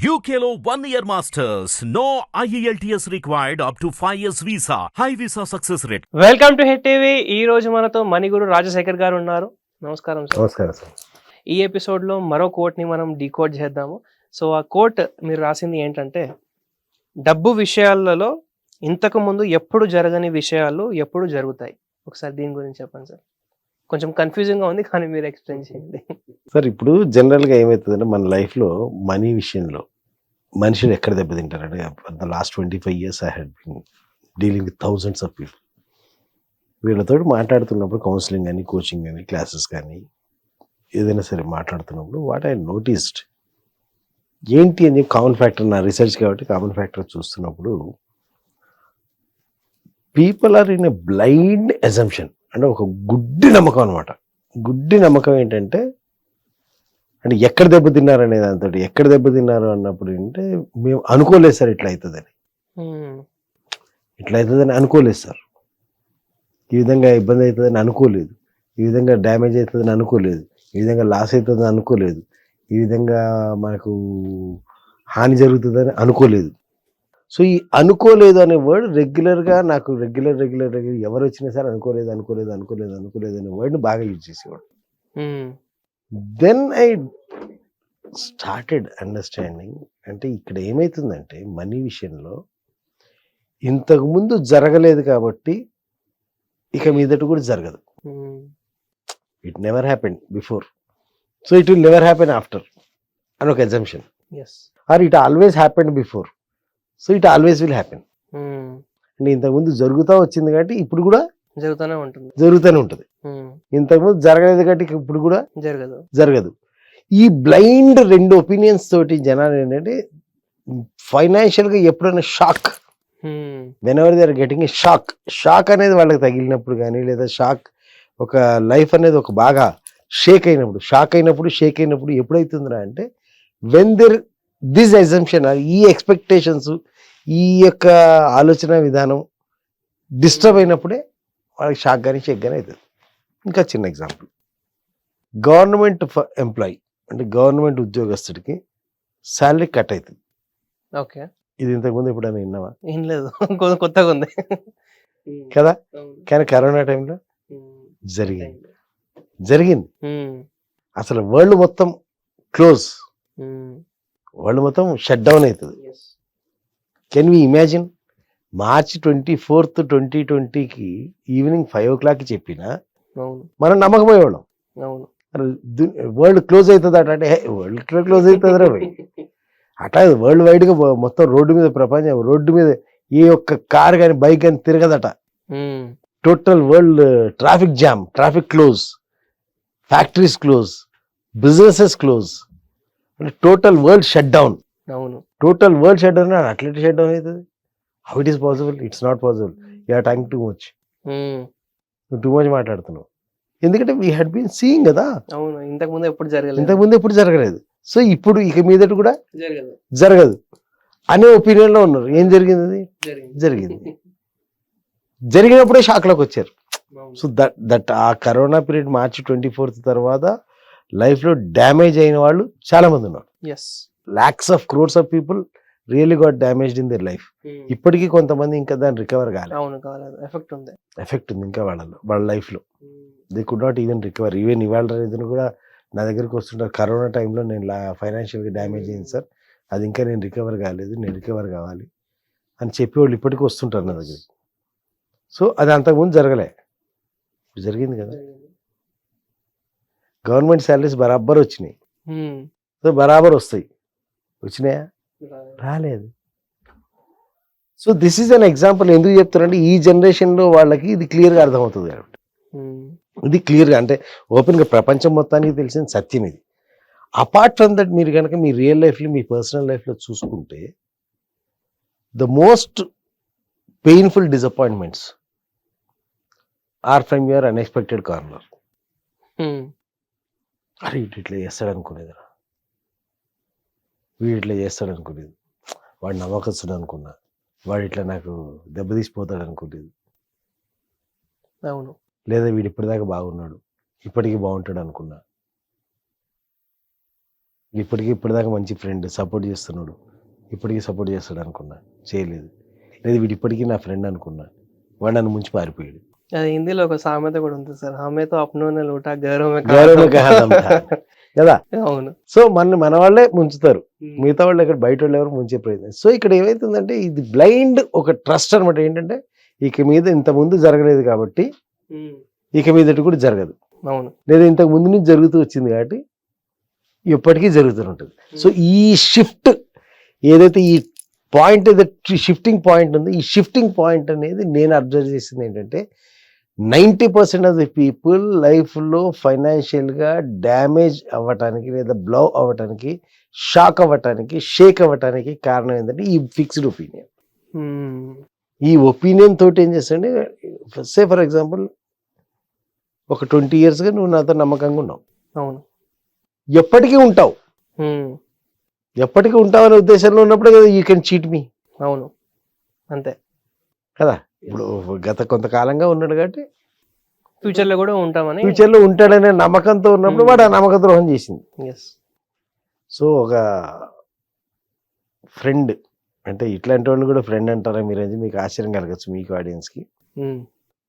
One year masters. No E IELTS required up to 5 years visa. High visa success rate. Welcome to Hit TV ఈ రోజు మనతో మణిగురు రాజశేఖర్ గారు ఉన్నారు. నమస్కారం sir. నమస్కారం సార్. ఈ ఎపిసోడ్లో మరో కోట్ని మనం డీకోడ్ చేద్దాము. సో ఆ కోట్ మీరు రాసింది ఏంటంటే డబ్బు విషయాలలో ఇంతకు ముందు ఎప్పుడు జరగని విషయాలు ఎప్పుడు జరుగుతాయి? ఒకసారి దీని గురించి చెప్పండి సార్. కొంచెం కన్ఫ్యూజింగ్గా ఉంది కానీ మీరు ఎక్స్ప్లెయిన్ చేయండి. సార్ ఇప్పుడు జనరల్గా ఏమవుతుందంటే మన లైఫ్లో మనీ విషయంలో మనుషులు ఎక్కడ దెబ్బతింటారంటే the last twenty five years I had been dealing with thousands of people వీళ్ళతో మాట్లాడుతున్నప్పుడు కౌన్సిలింగ్ కానీ కోచింగ్ కానీ క్లాసెస్ కానీ ఏదైనా సరే మాట్లాడుతున్నప్పుడు వాట్ ఐ నోటీస్డ్ ఏంటి అని కామన్ ఫ్యాక్టర్ నా రీసెర్చ్ కాబట్టి కామన్ ఫ్యాక్టర్ చూస్తున్నప్పుడు people are in a blind assumption అంటే ఒక గుడ్డి నమ్మకం అనమాట గుడ్డి నమ్మకం ఏంటంటే అంటే ఎక్కడ దెబ్బతిన్నారు అనే దాంతో ఎక్కడ దెబ్బతిన్నారు అన్నప్పుడు ఏంటంటే మేము అనుకోలేదు సార్ ఇట్లా అవుతుందని. ఇట్లా అవుతుందని అనుకోలేదు సార్. ఈ విధంగా ఇబ్బంది అవుతుందని అనుకోలేదు. ఈ విధంగా డ్యామేజ్ అవుతుందని అనుకోలేదు. ఈ విధంగా లాస్ అవుతుందని అనుకోలేదు. ఈ విధంగా మనకు హాని జరుగుతుందని అనుకోలేదు. సో ఈ అనుకోలేదు అనే వర్డ్ రెగ్యులర్గా నాకు రెగ్యులర్ రెగ్యులర్ రెగ్యులర్ ఎవరు వచ్చినా సరే అనుకోలేదు అనుకోలేదు అనుకోలేదు అనుకోలేదు అనే వర్డ్ని బాగా యూజ్ చేసేవాడు. దెన్ ఐ స్టార్టెడ్ అండర్స్టాండింగ్ అంటే ఇక్కడ ఏమవుతుందంటే మనీ విషయంలో ఇంతకుముందు జరగలేదు కాబట్టి ఇక మీదట కూడా జరగదు. It never happen before so it will never happen after అని ఒక assumption. Or it always happen before so it always will happen. అంటే ఇంతకుముందు జరుగుతూ వచ్చింది కాబట్టి ఇప్పుడు కూడా జరుగుతూనే ఉంటుంది. జరుగుతూనే ఉంటుంది. ఇంతకుముందు జరగలేదు కాబట్టి ఇప్పుడు కూడా జరగదు. జరగదు. ఈ బ్లైండ్ రెండు ఒపీనియన్స్ తోటి జనాలు ఏంటంటే ఫైనాన్షియల్గా ఎప్పుడైనా shock. Whenever they are getting a shock shock అనేది వాళ్ళకి తగిలినప్పుడు కానీ లేదా షాక్ ఒక లైఫ్ అనేది ఒక బాగా షేక్ అయినప్పుడు షాక్ అయినప్పుడు షేక్ అయినప్పుడు ఎప్పుడైతుందిరా అంటే వెన్ దెర్ దిస్ ఎగ్జంప్షన్ ఈ ఎక్స్పెక్టేషన్స్ ఈ యొక్క ఆలోచన విధానం డిస్టర్బ్ అయినప్పుడే వాళ్ళకి షాక్ కానీ షేక్ కానీ అవుతుంది ఇంకా చిన్న ఎగ్జాంపుల్ గవర్నమెంట్ ఎంప్లాయీ అంటే గవర్నమెంట్ ఉద్యోగస్తుడికి శాలరీ కట్ అవుతుంది ఓకే. ఇది ఇంతకుముందు ఎప్పుడైనా విన్నావా? ఏం లేదు. కొత్తగా ఉంది. కదా. కానీ కరోనా టైంలో. జరిగింది. జరిగింది. అసలు వరల్డ్ మొత్తం క్లోజ్. వరల్డ్ మొత్తం షట్ డౌన్ అవుతుంది. Can we imagine March twenty fourth twenty ట్వంటీకి ఈవినింగ్ ఫైవ్ ఓ క్లాక్కి చెప్పిన మనం నమ్మకపోయేవాళ్ళం. వరల్డ్ క్లోజ్ అవుతుంది అట అంటే వరల్డ్ క్లోజ్ అవుతుంది రా అట్లా వరల్డ్ వైడ్గా మొత్తం రోడ్డు మీద ప్రపంచం రోడ్డు మీద ఏ ఒక్క కార్ కానీ బైక్ కానీ తిరగదట. Total world traffic jam traffic close factories close businesses close అంటే టోటల్ వరల్డ్ షట్ డౌన్ అవును. టోటల్ వరల్డ్ షట్ డౌన్ అట్లెట్ షట్ డౌన్ అవుతుంది how it is possible it's not possible you're talking too much. నువ్వు too much మాట్లాడుతున్నావు. ఎందుకంటే we had been seeing కదా? అవును ఇంతకు ముందు ఎప్పుడు జరగలేదు. ఇంతకుముందు ఎప్పుడు జరగలేదు. సో ఇప్పుడు ఇక మీదట కూడా జరగదు. జరగదు. అనే ఒపీనియన్లో ఉన్నారు. ఏం జరిగింది అది? జరిగింది. జరిగినప్పుడే షాక్లోకి వచ్చారు. సో దట్ దట్ ఆ corona period March twenty fourth తర్వాత లైఫ్లో డ్యామేజ్ అయిన వాళ్ళు చాలా మంది ఉన్నారు. Yes. Lakhs of crores of people really got damaged in their life Hmm. ఇప్పటికీ కొంతమంది ఇంకా దాన్ని రికవర్ కాలేదు ఎఫెక్ట్ ఉంది. ఎఫెక్ట్ ఉంది ఇంకా వాళ్ళలో వాళ్ళ లైఫ్లో Hmm. They could not even recover even ఇవాళ రైతును కూడా నా దగ్గరికి వస్తుంటారు కరోనా టైంలో నేను ఫైనాన్షియల్గా డ్యామేజ్ అయింది సార్. అది ఇంకా నేను రికవర్ కాలేదు నేను రికవర్ కావాలి. అని చెప్పేవాళ్ళు ఇప్పటికీ వస్తుంటారు నా దగ్గరికి. సో అది అంతకుముందు జరగలే. జరిగింది కదా. గవర్నమెంట్ శాలరీస్ బరాబర్ వచ్చినాయి. సో బరాబర్ వస్తాయి. వచ్చినాయా? రాలేదు. So this is an example ఎందుకు చెప్తారంటే ఈ జనరేషన్లో వాళ్ళకి ఇది క్లియర్గా అర్థమవుతుంది కాబట్టి. ఇది క్లియర్గా అంటే ఓపెన్గా ప్రపంచం మొత్తానికి తెలిసిన సత్యం ఇది. అపార్ట్ ఫ్రమ్ దట్ మీరు కనుక మీ రియల్ లైఫ్లో మీ పర్సనల్ లైఫ్లో చూసుకుంటే the most painful disappointments are from your unexpected corner. అరే ఇటు ఇట్లా చేస్తాడు అనుకునేదిరా వీడు ఇట్లా చేస్తాడు అనుకునేది వాడు నమ్మకస్తుడు అనుకున్నా వాడు ఇట్లా నాకు దెబ్బతీసిపోతాడు అనుకునేది అవును. లేదా వీడు ఇప్పటిదాకా బాగున్నాడు. ఇప్పటికీ బాగుంటాడు అనుకున్నా ఇప్పటికీ ఇప్పటిదాకా మంచి ఫ్రెండ్ సపోర్ట్ చేస్తున్నాడు. ఇప్పటికీ సపోర్ట్ చేస్తాడు అనుకున్నా చేయలేదు. లేదు వీడు ఇప్పటికీ నా ఫ్రెండ్ అనుకున్నా. వాడు నన్ను ముంచి పారిపోయాడు. అది హిందీలో ఒక సామెత కూడా ఉంది సార్ హమేతో అప్నోనే లూటా కాదంట. కదా? అవును. సో మన మన వాళ్ళే ముంచుతారు. మిగతా వాళ్ళు ఇక్కడ బయట వాళ్ళు ఎవరు ముంచే ప్రయత్నం. సో ఇక్కడ ఏమైతుందంటే ఇది బ్లైండ్ ఒక ట్రస్ట్ అనమాట ఏంటంటే ఇక మీద ఇంత ముందు జరగలేదు కాబట్టి. ఇక మీదటి కూడా జరగదు. అవును. లేదా ఇంతకు ముందు నుంచి జరుగుతూ వచ్చింది కాబట్టి ఎప్పటికీ జరుగుతూనే ఉంటుంది. సో ఈ షిఫ్ట్ ఏదైతే ఈ పాయింట్ ఏదైతే షిఫ్టింగ్ పాయింట్ ఉందో ఈ షిఫ్టింగ్ పాయింట్ అనేది నేను అబ్జర్వ్ చేసింది ఏంటంటే ninety percent of the people లైఫ్లో ఫైనాన్షియల్గా డ్యామేజ్ అవ్వటానికి లేదా బ్లౌ అవ్వటానికి షాక్ అవ్వటానికి షేక్ అవ్వటానికి కారణం ఏంటంటే ఈ ఫిక్స్డ్ ఒపీనియన్. ఈ ఒపీనియన్ తోటి ఏం చేస్తాంటే సే ఫర్ ఎగ్జాంపుల్ ఒక ట్వంటీ ఇయర్స్గా నువ్వు నాతో నమ్మకంగా ఉన్నావు. అవును. ఎప్పటికీ ఉంటావు. ఎప్పటికీ ఉంటావు అనే ఉద్దేశంలో ఉన్నప్పుడు కదా యూ కెన్ చీట్ మీ అవును. అంతే. కదా? ఇప్పుడు గత కొంతకాలంగా ఉన్నాడు కాబట్టి ఫ్యూచర్లో కూడా ఉంటామని ఫ్యూచర్లో ఉంటాడనే నమ్మకంతో ఉన్నప్పుడు వాడు ఆ నమ్మక ద్రోహం చేసింది. సో ఒక ఫ్రెండ్ అంటే ఇట్లాంటి వాళ్ళు కూడా ఫ్రెండ్ అంటారా మీరు అని మీకు ఆశ్చర్యం కలగచ్చు మీకు audience కి.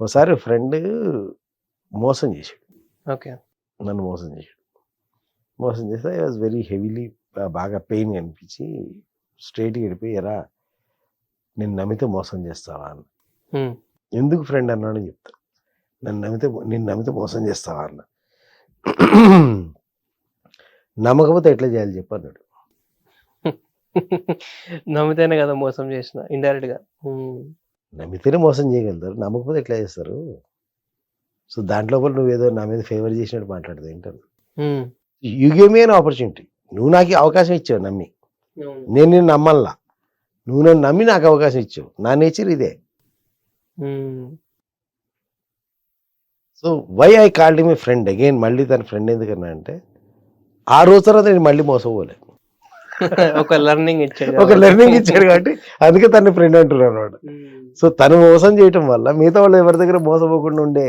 ఒకసారి ఫ్రెండ్ మోసం చేశాడు. ఓకే నన్ను మోసం చేశాడు. మోసం చేస్తే ఐ వాజ్ వెరీ హెవీలీ బాగా పెయిన్ అనిపించి స్ట్రైట్గా వెళ్ళిపోయి ఎరా నేను నమ్మితే మోసం చేస్తావా? అన్న ఎందుకు ఫ్రెండ్ అన్నాడు చెప్తా. నన్ను నమ్మితే నేను నమ్మితే మోసం చేస్తావా అన్న. నమ్మకపోతే ఎట్లా చేయాలి చెప్పు అన్నాడు. నమ్మితేనే కదా మోసం చేసిన ఇండైరెక్ట్గా. ఉమ్. నమ్మితేనే మోసం చేయగలుగుతారు నమ్మకపోతే ఎట్లా చేస్తారు? సో దాంట్లో కూడా నువ్వు ఏదో నా మీద ఫేవర్ చేసినట్టు మాట్లాడదు ఏంటన్నా. యూ గేమ్ మీ ఆపర్చునిటీ నువ్వు నాకు అవకాశం ఇచ్చావు నమ్మి. నేను నేను నమ్మల్లా. నువ్వు నన్ను నమ్మి నాకు అవకాశం ఇచ్చావు. నా నేచర్ ఇదే. So why I called me friend again మళ్ళీ తన ఫ్రెండ్ ఎందుకన్నా అంటే ఆ రోజు తర్వాత నేను మళ్ళీ మోసపోలే. ఒక లెర్నింగ్ ఇచ్చాడు ఒక లెర్నింగ్ ఇచ్చాడు కాబట్టి అందుకే తన ఫ్రెండ్ అంటున్నాను అనమాట. సో తను మోసం చేయటం వల్ల మిగతా వాళ్ళు ఎవరి దగ్గర మోసపోకుండా ఉండే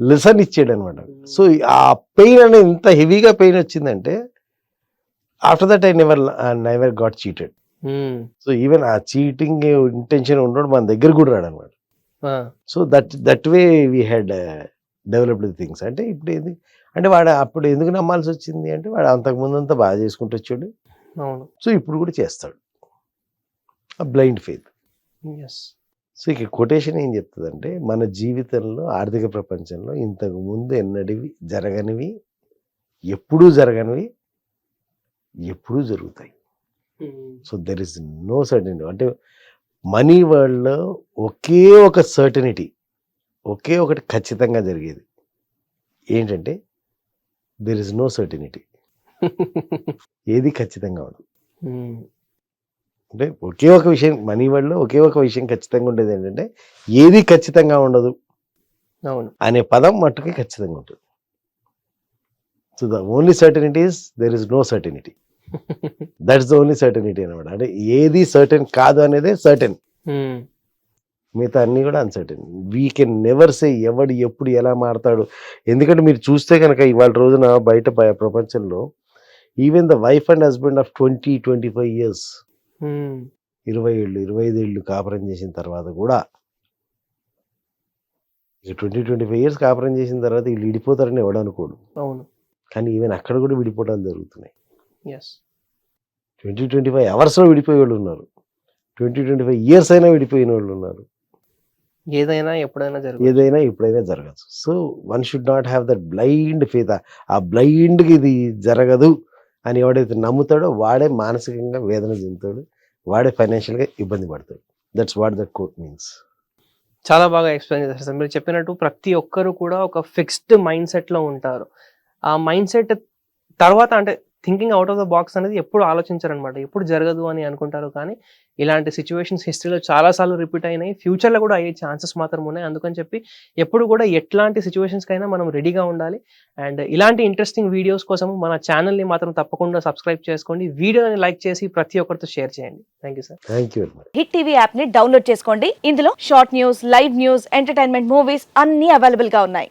లెసన్ ఇచ్చాడు అనమాట సో ఆ పెయిన్ అనేది ఎంత హెవీగా పెయిన్ వచ్చిందంటే after that I never never got cheated. So even ఆ చీటింగ్ ఇంటెన్షన్ ఉండడు మన దగ్గర కూడా రాడు అనమాట. So that that way we had developed things. అంటే ఇప్పుడు ఏంది? అంటే వాడు అప్పుడు ఎందుకు నమ్మాల్సి వచ్చింది అంటే వాడు అంతకు ముందు అంతా బాగా చేసుకుంటూ వచ్చాడు. అవును. సో ఇప్పుడు కూడా చేస్తాడు. Blind faith. ఎస్ సో ఇక కొటేషన్ ఏం చెప్తుందంటే మన జీవితంలో ఆర్థిక ప్రపంచంలో ఇంతకు ముందు ఎన్నడివి జరగనివి ఎప్పుడూ జరగనివి ఎప్పుడూ జరుగుతాయి. So there is no certainty అంటే మనీ వరల్డ్లో ఒకే ఒక సర్టనిటీ ఒకే ఒకటి ఖచ్చితంగా జరిగేది. ఏంటంటే దెర్ ఇస్ నో సర్టనిటీ ఏది ఖచ్చితంగా ఉండదు. అంటే ఒకే ఒక విషయం మనీ వరల్డ్లో ఒకే ఒక విషయం ఖచ్చితంగా ఉండేది ఏంటంటే ఏది ఖచ్చితంగా ఉండదు అవును. అనే పదం మట్టుకి ఖచ్చితంగా ఉంటుంది. So the only certainty is there is no certainty that's only certainty అనమాట అంటే ఏది సర్టన్ కాదు అనేది సర్టన్. మిగతా అన్నీ కూడా uncertain. We can never say ఎవడు ఎప్పుడు ఎలా మారతాడు. ఎందుకంటే మీరు చూస్తే కనుక ఇవాళ రోజున బయట బయ- ప్రపంచంలో even the wife and husband of twenty twenty five years. ఇరవై ఏళ్ళు ఇరవై ఐదు ఏళ్ళు కాపురం చేసిన తర్వాత కూడా ఇక ట్వంటీ ట్వంటీ ఫైవ్ ఇయర్స్ కాపురం చేసిన తర్వాత వీళ్ళు విడిపోతారని ఎవడు అనుకోడు. అవును. కానీ ఈవెన్ అక్కడ కూడా విడిపోవడాలు జరుగుతున్నాయి. ట్వంటీ ట్వంటీ ఫైవ్ అవర్స్లో విడిపోయే వాళ్ళు ఉన్నారు. ట్వంటీ ట్వంటీ ఫైవ్ ఇయర్స్ అయినా విడిపోయిన వాళ్ళు ఉన్నారు. ఏదైనా ఎప్పుడైనా జరుగుతుంది ఏదైనా ఎప్పుడైనా జరగచ్చు. So one should not have that blind faith. ఆ బ్లైండ్కి ఇది జరగదు అని ఎవడైతే నమ్ముతాడో వాడే మానసికంగా వేదన చెందుతాడు వాడే ఫైనాన్షియల్గా ఇబ్బంది పడతాడు. That's what that quote means చాలా బాగా ఎక్స్ప్లెయిన్ చేశారు సార్. మీరు చెప్పినట్టు ప్రతి ఒక్కరు కూడా ఒక ఫిక్స్డ్ మైండ్ సెట్లో ఉంటారు. ఆ మైండ్ సెట్ తర్వాత అంటే thinking out of the box అనేది ఎప్పుడు ఆలోచించారనమాట. ఎప్పుడు జరగదు అని అనుకుంటారు కానీ ఇలాంటి సిచ్యువేషన్స్ హిస్టరీలో చాలా సార్లు రిపీట్ అయినాయి. ఫ్యూచర్లో కూడా అయ్యే ఛాన్సెస్ మాత్రం ఉన్నాయి. అందుకని చెప్పి ఎప్పుడు కూడా ఎట్లాంటి సిచ్యువేషన్స్ కైనా మనం రెడీగా ఉండాలి. అండ్ ఇలాంటి ఇంట్రెస్టింగ్ వీడియోస్ కోసం మన ఛానల్ని మాత్రం తప్పకుండా సబ్స్క్రైబ్ చేసుకోండి. వీడియోని లైక్ చేసి ప్రతి ఒక్కరితో షేర్ చేయండి. Thank you sir thank you very much Hit TV యాప్ని డౌన్లోడ్ చేసుకోండి. ఇందులో short news live news entertainment movies అన్ని అవైలబుల్గా ఉన్నాయి.